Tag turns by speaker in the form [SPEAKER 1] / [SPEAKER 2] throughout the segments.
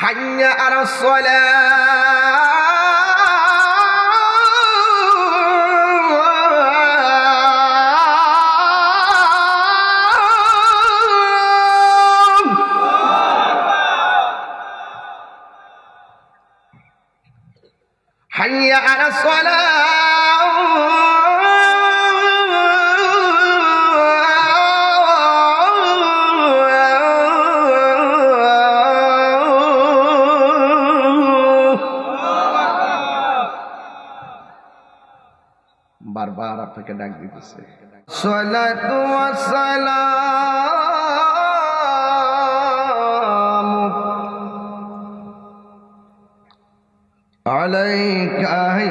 [SPEAKER 1] حي على الصلاة. বারবার আপনাকে ডাক দিতেছে সালাতু ওয়াসসালাম عليك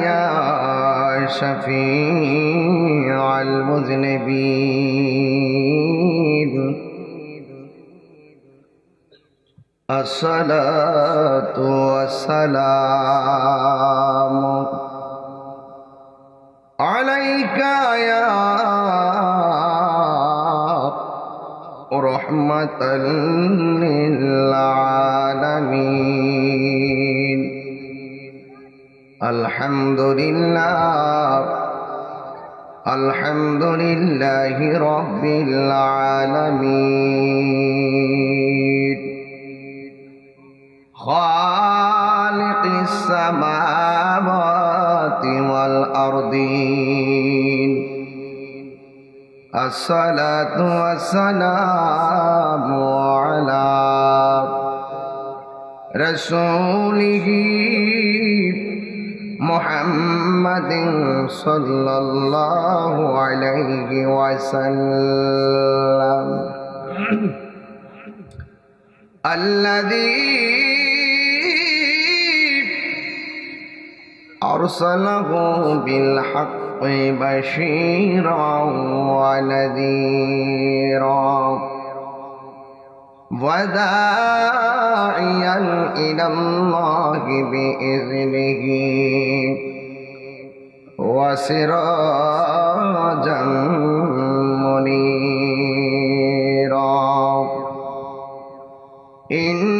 [SPEAKER 1] يا شفيع المذنبين الصلاة والسلام عليك يا رحمة للعالمين. الحمد لله الحمد لله رب العالمين. خالق السماوات والأرضين. الصلاة والسلام على رسوله محمد صلى الله عليه وسلم. الذي أرسله بالحق بشيرا ونذيرا. وداعيا إلى الله بإذنه. وسراجا منيرا. إن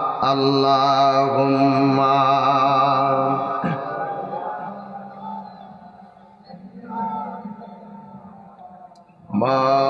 [SPEAKER 1] اللهم مولانا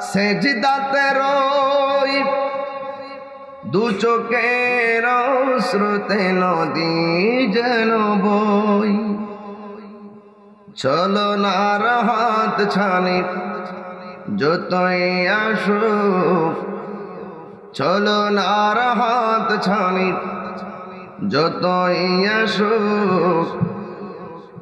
[SPEAKER 1] সেজদাতে রই দু চোখের শ্রুতে নদী যেন বই। চলো নার হাত ছানি, যতই আসুক। চলো নার হাত ছানি, যতই আসুক।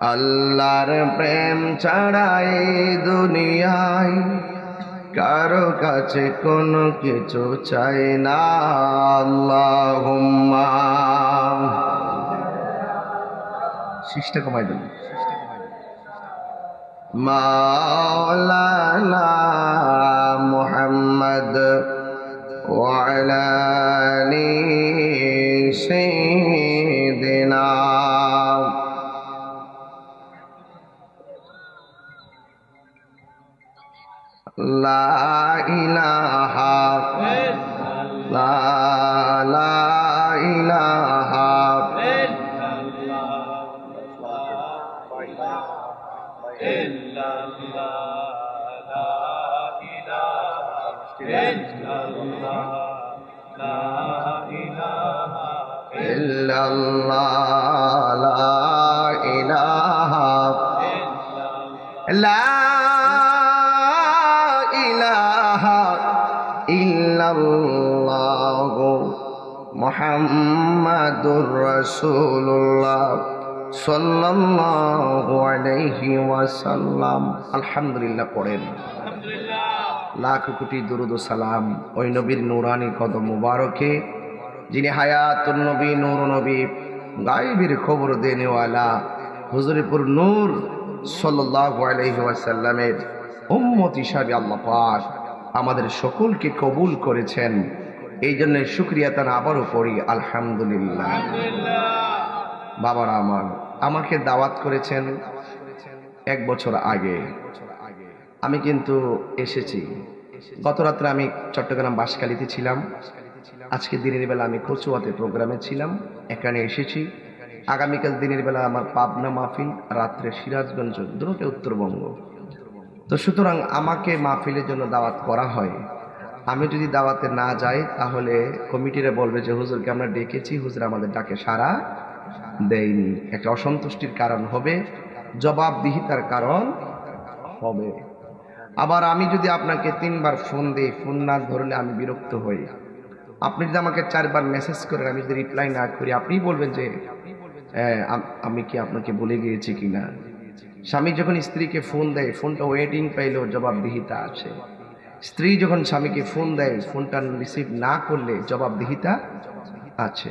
[SPEAKER 1] আল্লাহর প্রেম ছাড়াই দুনিয়ায় কারও কাছে কোনো কিছু চাই না। আল্লাহ শিষ্টা কমাই মাওলানা মোহাম্মদ ওয়ালানী لا الہ لا لا الہ اللہ لا মোহাম্মদুর রসুল্লাহ সাল্লাল্লাহু আলাইহি ওয়াসাল্লাম আলহামদুলিল্লাহ পড়েন। লাখ কোটি দুরুদ সালাম ওই নবীর নুরানি কদম মুবারকে যিনি হায়াতুন নবী নূর নবী গায়েবের খবর দেনেওয়ালা হুজুরপুর নূর সাল্লাল্লাহু আলাইহি ওয়াসাল্লামের উম্মত হিসাবে আল্লাহ পাক আমাদের সকলকে কবুল করেছেন। এই জন্য শুক্রিয়া তার আবারও পড়ি, আলহামদুলিল্লাহ। বাবারা আমার, আমাকে দাওয়াত করেছেন এক বছর আগে। আমি কিন্তু এসেছি। গত রাত্রে আমি চট্টগ্রাম বাসকালিতে ছিলাম। আজকে দিনের বেলা আমি কচুয়াতে প্রোগ্রামে ছিলাম। এখানে এসেছি। আগামীকাল দিনের বেলা আমার পাবনা মাহফিল, রাত্রে সিরাজগঞ্জ, দুটোতে উত্তরবঙ্গ। তো সুতরাং আমাকে মাহফিলের জন্য দাওয়াত করা হয়। আমি যদি দাওয়াতে না যাই তাহলে কমিটিরা বলবে যে হুজুরকে আমরা ডেকেছি হুজুর আমাদের ডাকে সারা দেয়নি। একটা অসন্তুষ্টির কারণ হবে জবাবদিহিতার কারণ হবে। আবার আমি যদি আপনাকে তিনবার ফোন দিই ফোন না ধরলে আমি বিরক্ত হই। আপনি যদি আমাকে চারবার মেসেজ করেন আমি যদি রিপ্লাই না করি আপনি বলবেন যে "হ্যাঁ, আমি কি আপনাকে বলে গিয়েছি কিনা? স্বামী যখন স্ত্রীকে ফোন দেয় ফোনটা ওয়েটিং পাইলেও জবাবদিহিতা আছে। স্ত্রী যখন স্বামীকে ফোন দেয়, ফোনটা রিসিভ না করলে জবাবদিহিতা আছে।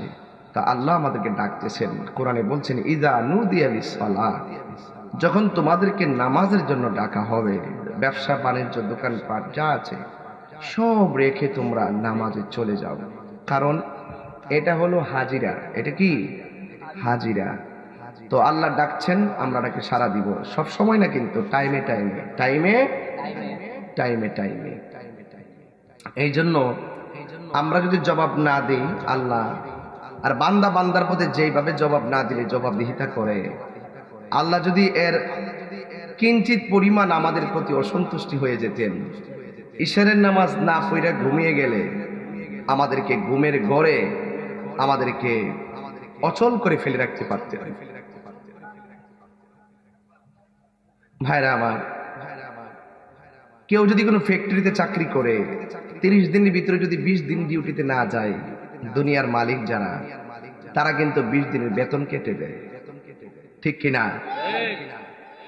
[SPEAKER 1] তা আল্লাহ আমাদেরকে ডাকতেছেন। কোরআনে বলছেন, ইদা নুদিয়া সালাহ যখন তোমাদেরকে নামাজের জন্য ডাকা হবে, ব্যবসা, বাণিজ্য, দোকানপাট যা আছে, সব রেখে তোমরা নামাজে চলে যাও। কারণ এটা হলো হাজিরা। এটা কি? হাজিরা। তো আল্লাহ ডাকছেন, আমরা সারা দিব। সব সময় না কিন্তু টাইমে টাইমে টাইমে টাইমে টাইমে এই জন্য আমরা যদি জবাব না দিই, আল্লাহ, আর বান্দা বান্দার পথে যেইভাবে জবাব না দিলে জবাবদিহিতা করে। আল্লাহ যদি এর কিঞ্চিত পরিমাণ আমাদের প্রতি অসন্তুষ্টি হয়ে যেতেন ঈশ্বরের নামাজ না পইরা ঘুমিয়ে গেলে আমাদেরকে ঘুমের গড়ে আমাদেরকে অচল করে ফেলে রাখতে পারতেন। ভাইরা আমার কেউ যদি কোনো ফ্যাক্টরিতে চাকরি করে, তিরিশ দিনের ভিতরে যদি বিশ দিন ডিউটিতে না যায়, দুনিয়ার মালিক যারা, তারা কিন্তু বিশ দিনের বেতন কেটে দেয়। ঠিক কিনা?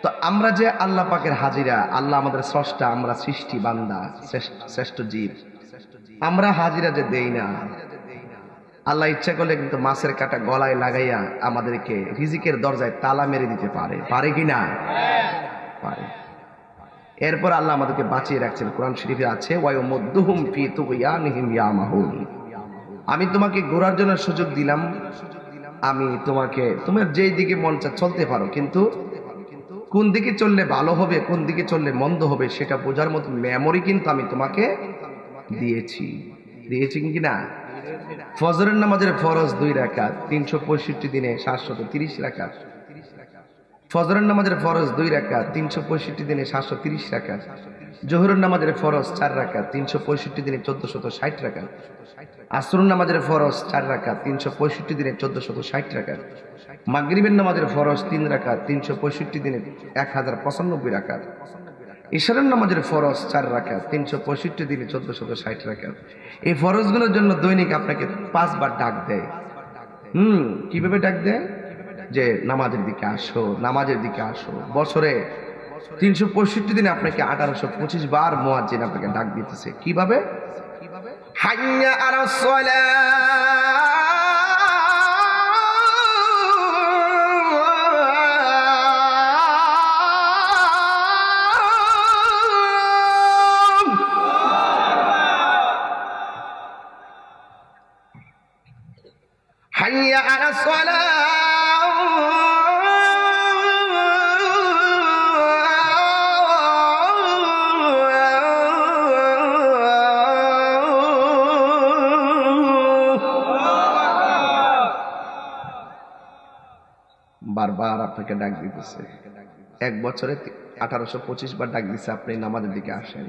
[SPEAKER 1] তো আমরা যে আল্লাহ পাকের হাজিরা, আল্লাহ আমাদের স্রষ্টা, আমরা সৃষ্টি, বান্দা, শ্রেষ্ঠ জীব। আমরা হাজিরা যে দেই না, আল্লাহ ইচ্ছা করলে কিন্তু মাছের কাটা গলায় লাগাইয়া আমাদেরকে রিজিকের দরজায় তালা মেরে দিতে পারে। পারে কি না পারে। এরপর আল্লাহ আমাদেরকে বাঁচিয়ে রাখছেন। কোরআন শরীফে আছে আমি তোমাকে ঘোরার জন্য সুযোগ দিলাম। আমি তোমাকে তোমার যেই দিকে মন চা চলতে পারো, কিন্তু কোন দিকে চললে ভালো হবে, কোন দিকে চললে মন্দ হবে, সেটা বোঝার মতো মেমোরি কিন্তু আমি তোমাকে দিয়েছি। দিয়েছি কি না? ফজরের নামাজের ফরজ দুই রাকাত, তিনশো পঁয়ষট্টি দিনে সাতশত তিরিশ রাকাত। ফজরের নামাজের ফরজ দুই রাকাত, তিনশো পঁয়ষট্টি দিনে সাতশো তিরিশ রাকাত, জোহরের নামাজের ফরজ চার রাকাত, তিনশো পঁয়ষট্টি দিনে চোদ্দ শত ষাট রাকাত আসরুন নামাজের ফরজ চার রাকাত, তিনশো পঁয়ষট্টি দিনে চোদ্দ শত ষাট রাকাত, মাগরিবের নামাজের ফরজ তিন রাকাত, তিনশো পঁয়ষট্টি দিনে এক হাজার পঁচানব্বই রাকাত ঈশ্বরের নামাজের ফরজ চার রাকাত, তিনশো পঁয়ষট্টি দিনে চোদ্দ শত ষাট রাকাত। এই ফরজগুলোর জন্য দৈনিক আপনাকে পাঁচবার ডাক দেয়। হুম, কীভাবে ডাক দেয়? যে নামাজের দিকে আসো নামাজের দিকে আসো বছরে তিনশো পঁয়ষট্টি দিনে আপনাকে আঠারোশো পঁচিশ বার মোয়াজ্জিন আপনাকে ডাক দিতেছে কিভাবে হাইয়া আর حي على الصلاة বারবার আপনাকে ডাক দিতেছে। এক বছরে আঠারোশো পঁচিশ বার ডাক দিচ্ছে আপনি নামাজের দিকে আসেন।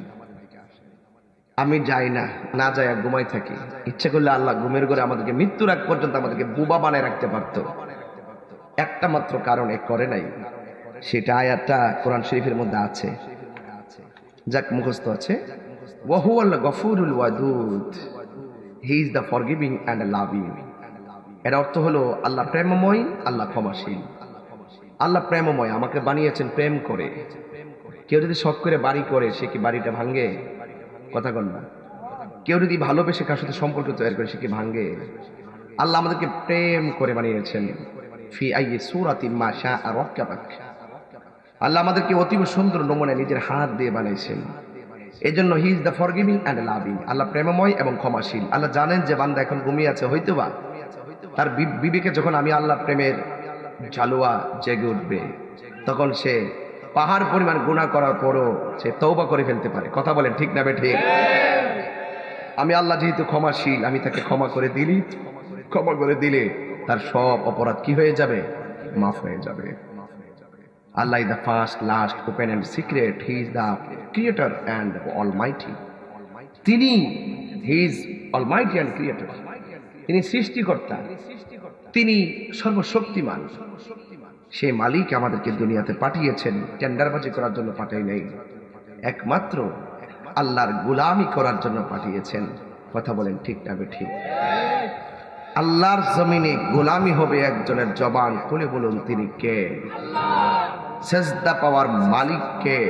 [SPEAKER 1] আমি যাই না না যাই ঘুমাই থাকি। ইচ্ছে করলে আল্লাহ ঘুমের ঘরে আমাদেরকে মৃত্যুর আগ পর্যন্ত আমাদেরকে বুবা বানায় রাখতে পারতো। একটা মাত্র কারণ কারণে করে নাই। সেটা আয়াতটা কোরআন শরীফের মধ্যে আছে। যাক, মুখস্থ আছে। ওয়াহু আল্লাহ গফুরুল Wadud. He is the forgiving and loving. এর অর্থ হলো, আল্লাহ প্রেমময়, আল্লাহ ক্ষমাশীল। আল্লাহ প্রেমময়, আমাকে বানিয়েছেন প্রেম করে। কেউ যদি শখ করে বাড়ি করে, সে কি বাড়িটা ভাঙ্গে কথা কন না। কেউ যদি ভালোবেসে কার সাথে সম্পর্ক তৈরি করে, সে কি ভাঙ্গে আল্লাহ আমাদেরকে প্রেম করে বানিয়েছেন। ফি আইয়ে সুরাতি মা শাহ আর আল্লাহ আমাদেরকে অতীব সুন্দর নমুনে নিজের হাত দিয়ে বানিয়েছেন। এই জন্য he is the forgiving and loving. Allah প্রেমময় এবং ক্ষমাশীল। আল্লাহ জানেন যে বান্দা এখন ঘুমিয়ে আছে হয়তো বা তার বিবেকে যখন আমি আল্লাহ প্রেমের ঝালুয়া জেগে উঠবে। তখন সে পাহাড় পরিমাণ গুণা করার পরও সে তৌবা করে ফেলতে পারে। কথা বলেন ঠিক না ঠিক আমি আল্লাহ যেহেতু ক্ষমাশীল, আমি তাকে ক্ষমা করে দিলি। ক্ষমা করে দিলে তার সব অপরাধ কি হয়ে যাবে? মাফ হয়ে যাবে। Allah is the first, last, open and secret. He is the creator and almighty তিনি he is almighty and creator. তিনি সৃষ্টিকর্তা। তিনি সর্বশক্তিমান। সেই মালিক আমাদেরকে দুনিয়াতে পাঠিয়েছেন, টেন্ডারবাজি করার জন্য পাঠাই নেই। একমাত্র আল্লাহর গুলামি করার জন্য পাঠিয়েছেন। কথা বলেন ঠিক না ঠিক আল্লাহর জমিনে গোলামি হবে একজনের জবান খুলে বলুন তিনি কে? সেজদা পাওয়ার মালিক কে?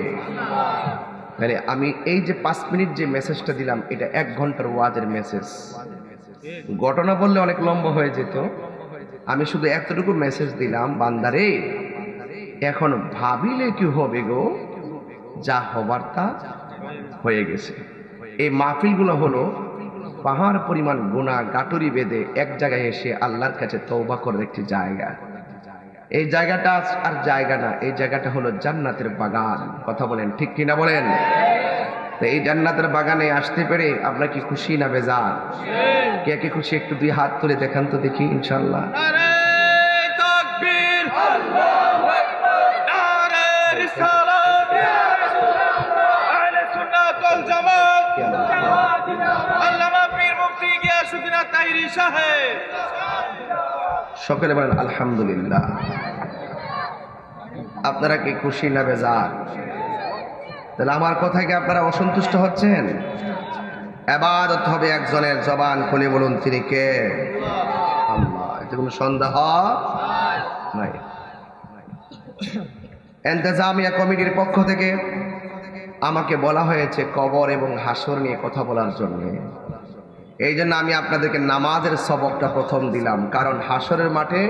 [SPEAKER 1] তাহলে আমি এই যে পাঁচ মিনিট যে মেসেজটা দিলাম, এটা এক ঘণ্টার ওয়াজের মেসেজ। ঘটনা বললে অনেক লম্বা হয়ে যেত। আমি শুধু এতটুকু মেসেজ দিলাম, বান্দারে, এখন ভাবিলে কি হবে গো? যা হবার তা হয়ে গেছে। এই মাহফিলগুলো হলো পাহাড় পরিমাণ গুণা, গাটুরি বেঁধে এক জায়গায় এসে আল্লাহর কাছে তৌবা করার একটি জায়গা। এই জায়গাটা আর জায়গা না, এই জায়গাটা হলো জান্নাতের বাগান। কথা বলেন ঠিক কিনা বলেন? তো এই জান্নাতের বাগানে আসতে পেরে আপনার কি খুশি না বেজার? কে কে খুশি? একটু দুই হাত তুলে দেখান তো দেখি ইনশাল্লাহ সকলে বলেন আলহামদুলিল্লাহ। আপনারা কি খুশি না বেজার? তাহলে আমার কথায় কি আপনারা অসন্তুষ্ট হচ্ছেন? এবাদত হবে একজনের জবান খুলে বলুন, তিনি কে? আল্লাহ। সন্দেহ নাই। এন্তেজামিয়া কমিটির পক্ষ থেকে আমাকে বলা হয়েছে কবর এবং হাসর নিয়ে কথা বলার জন্য। এই জন্য আমি আপনাদেরকে নামাজের সবকটা প্রথম দিলাম, কারণ হাসরের মাঠে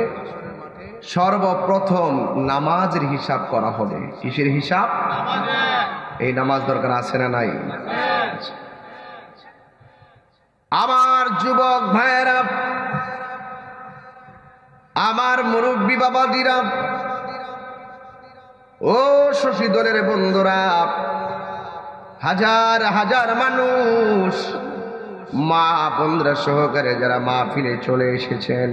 [SPEAKER 1] সর্বপ্রথম নামাজের হিসাব করা হবে। কিসের হিসাব? এই নামাজ দরকার আছে না নাই? আমার যুবক ভাইয়েরা, আমার মুরব্বী বাবাজিরা, ও শশী দলের বন্ধুরা, হাজার হাজার মানুষ, মা বন্ধুরা সহকারে যারা মা ফিরে চলে এসেছেন,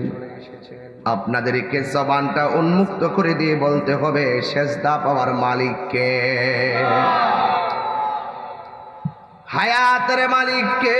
[SPEAKER 1] আপনাদেরকে জবানটা উন্মুক্ত করে দিয়ে বলতে হবে, সেজদা পাওয়ার মালিককে। হায়াতের মালিককে।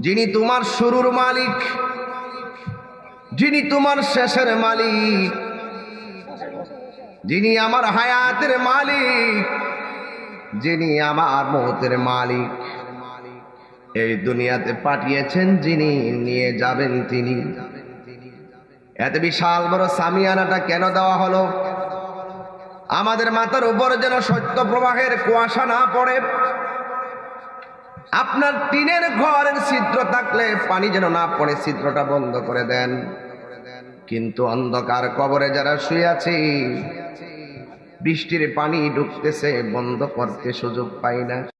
[SPEAKER 1] যিনি তোমার শুরুর মালিক, যিনি তোমার শেষের মালিক, যিনি আমার হায়াতের মালিক, যিনি আমার মৌতের মালিক। এই দুনিয়াতে পাঠিয়েছেন যিনি, নিয়ে যাবেন তিনি। এত বিশাল বড় সামিয়ানাটা কেন দেওয়া হলো? আমাদের মাথার উপর যেন সত্য প্রবাহের কুয়াশা না পড়ে আপনার টিনের ঘরের ছিদ্র থাকলে পানি যেন না পড়ে, ছিদ্রটা বন্ধ করে দেন। কিন্তু অন্ধকার কবরে যারা শুয়ে আছে, বৃষ্টির পানি ঢুকতেছে, বন্ধ করতে সুযোগ পাই না।